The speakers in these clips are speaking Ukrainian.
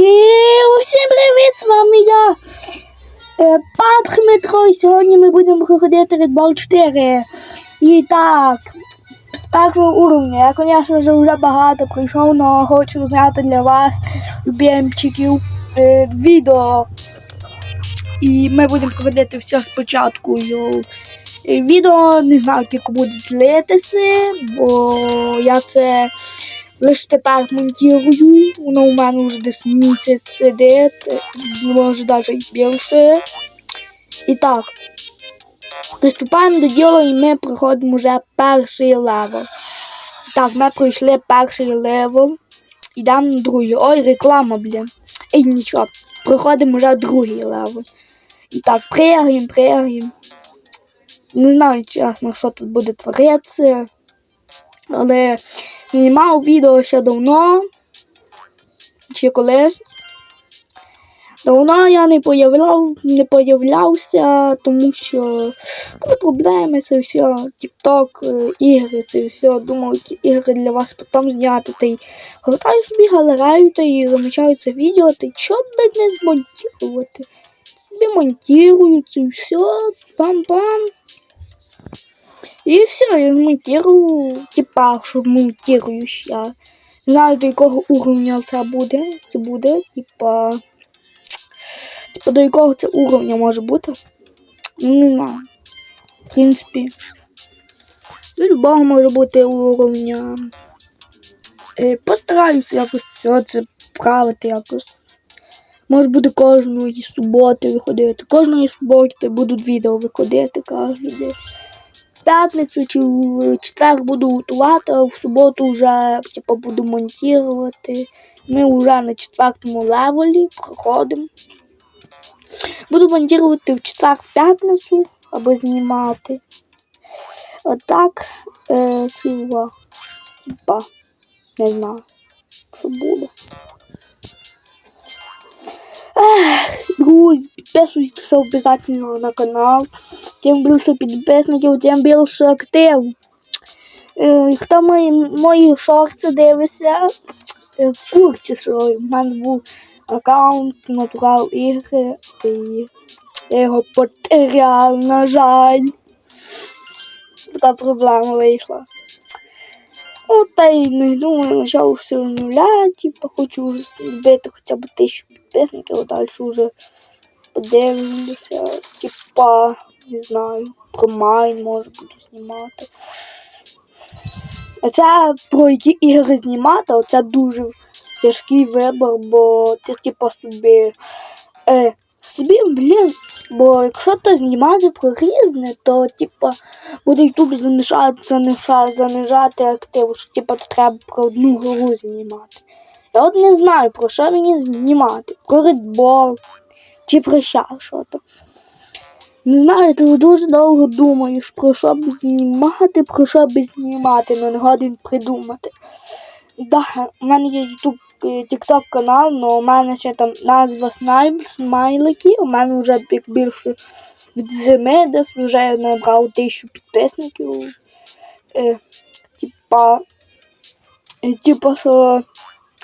І усім привіт, з вами я. е, Пан Дмитро, і сьогодні ми будемо проходити Red Ball 4. І так, з першого уровня. Я, звісно, вже вже багато прийшов, але хочу зняти для вас, любимчиків, е, відео. І ми будемо проходити все спочатку. Йоу. Е, Відео не знаю, як буде длитися, бо я це лише тепер монтую. Воно у мене вже десь місяць сидить, може навіть більше. І так, приступаємо до діла і ми проходимо вже перший левел. Так, ми пройшли перший левел. Йдемо на другий. Ой, реклама, блін. Ей, нічого. Проходимо вже другий левел. І так, пригаємо, пригаємо. Не знаю, чесно, що тут буде творитися. Але знімав відео ще давно. Чи колись. Давно я не появляв, не появлявся, тому що були проблеми, це все, тік-ток, е, ігри, це все. Думав, які ігри для вас потім зняти. Та й гортаю собі галерею та й замічаю це відео, та й що б не змонтувати. Собі монтирую це все, пам-пам. І все, я змонтирую, типа, що монтирую. Не знаю, до якого уровня це буде. Це буде, типа. Типа до якого це уровня може бути. Не знаю. В принципі. До любого може бути уровня. Е, постараюся якось все це правити якось. Може буде кожної суботи виходити. Кожної суботи будуть відео виходити кожен день. В п'ятницю чи в четвер буду готувати, а в суботу вже типу, буду монтувати. Ми вже на четвертому левелі проходимо. Буду монтувати в четвер в п'ятницю або знімати. Отак. Е, цього. Типа. Не знаю, що буде. Ех, друзі, підписуйтесь обов'язково на канал. Тим більше підписників, тим більше актив. Е, хто мої, мої шорти дивиться, е, в курсі, що в мене був аккаунт Натурал ігри, і його потеряв, на жаль. Така проблема вийшла. От та й не думаю, почав все нуля, типу, хочу збити хоча б тисячу підписників, а далі вже подивимося, типа, не знаю, про майн може буду знімати. А це про які ігри знімати, оце дуже тяжкий вибір, бо ти типа собі. Е, собі, блін, бо якщо то знімати про різне, то типа буде ютуб занижати, занижати, занижати актив, що типа то треба про одну гру знімати. Я от не знаю, про що мені знімати. Про редбол чи про що то. Не знаю, то дуже довго думаєш, про що б знімати, про що б знімати, але не годин придумати. Да, у мене є YouTube, TikTok канал, але у мене ще там назва Снайп, смайлики. У мене вже як більше від зими, десь вже набрав тисячу підписників. Е, типа, е, типа, що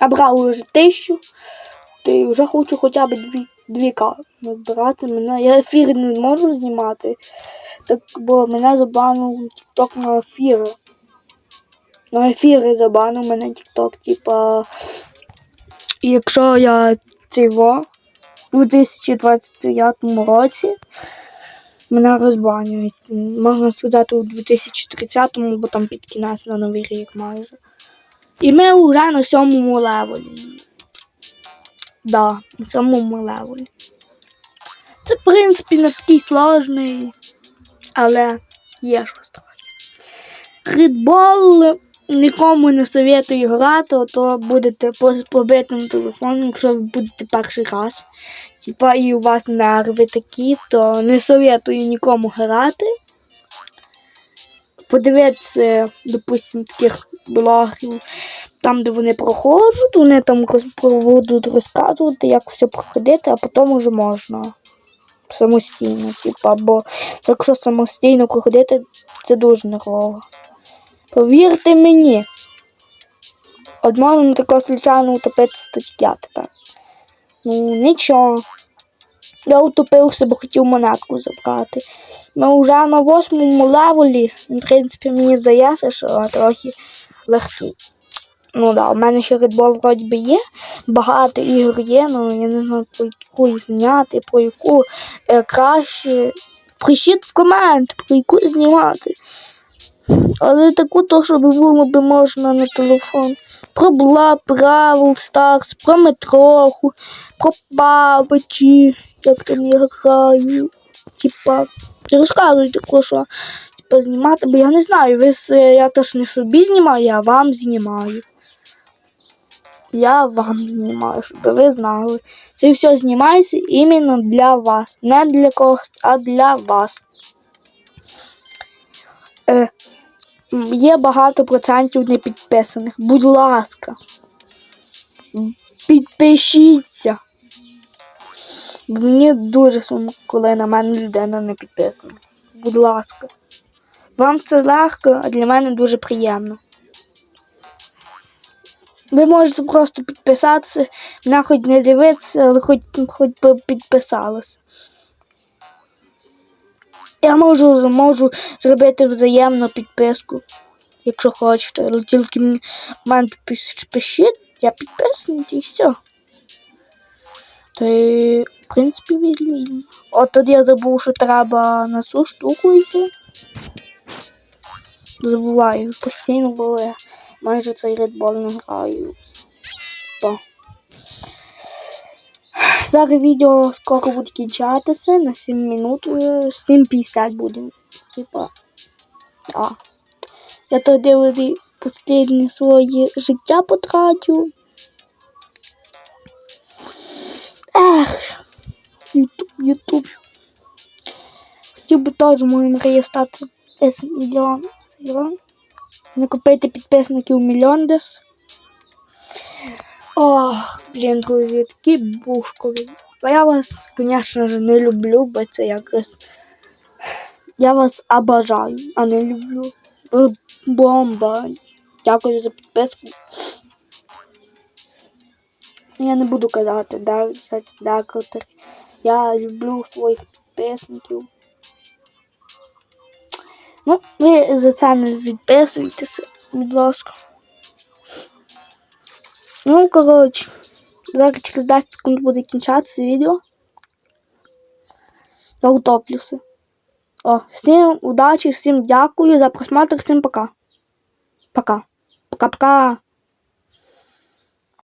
набрав вже тисячу, то вже хочу хоча б дві, дві к набирати мене. Я ефіри не можу знімати, так, бо мене забанив TikTok на ефіри. На ефіри забанив мене TikTok, типа. Якщо я цього у 2025 році мене розбанюють. Можна сказати, у 2030-му, бо там під кінець на новий рік майже. І ми вже на сьомому левелі. Да, на сьомому левелі. Це, в принципі, не такий сложний, але є щось трохи. Рідбол нікому не советую грати, то будете побитим телефоном, якщо ви будете перший раз. Типа і у вас нерви такі, то не советую нікому грати. Подивитися, допустим, таких блогів, там, де вони проходять, вони там будуть розказувати, як все проходити, а потім вже можна самостійно. Типа, бо якщо самостійно проходити, це дуже нервово. Повірте мені. От можна такого случайно утопити стаття тепер. Ну, нічого. Я утопився, бо хотів монетку забрати. Ми вже на восьмому левелі. В принципі, мені здається, що трохи легкий. Ну да, у мене ще Red Bull вроді би є. Багато ігор є, але я не знаю, про яку зняти, про яку е, краще. Пишіть в комент, про яку знімати. Але таку то, щоб було би можна на телефон. Про Бла, Бравл Старс, про Метроху, про бабочі, як там я граю. Типа, розказуйте, що типа, знімати, бо я не знаю, ви, я теж не собі знімаю, я вам знімаю. Я вам знімаю, щоб ви знали. Це все знімається іменно для вас. Не для когось, а для вас. Е, є багато процентів непідписаних. Будь ласка. Підпишіться. Мені дуже сумно, коли на мене людина не підписана. Будь ласка. Вам це легко, а для мене дуже приємно. Ви можете просто підписатися, мене хоч не дивитися, але хоч, хоч би підписалися. Я можу, можу зробити взаємну підписку, якщо хочете. Але тільки мене пишіть, я підписаний і все. То в принципі, вільно. От тоді я забув, що треба на цю штуку йти. Забуваю постійно, я майже цей Red не граю. То. Зараз відео скоро буде кінчатися на 7 минут, е, 7.50 буде. Типа. А. Я тоді останнє своє життя потратю. Ех. Ютуб, Ютуб. Хотів би теж мою мрію стати с мільйон. Мільйон. Накопити підписників мільйон десь. Ох, блін, друзі, такі бушкові. А я вас, звісно ж, не люблю, бо це якось. Я вас обожаю, а не люблю. Ви бомба. Дякую за підписку. Я не буду казати, да, кстати, да. Я люблю своїх підписників. Ну, ви за це не відписуйтеся, будь ласка. Ну, коротше, зараз через 10 секунд буде кінчатися відео. Я утоплюся. О, всім удачі, всім дякую за просмотр, всім пока. Пока. Пока-пока.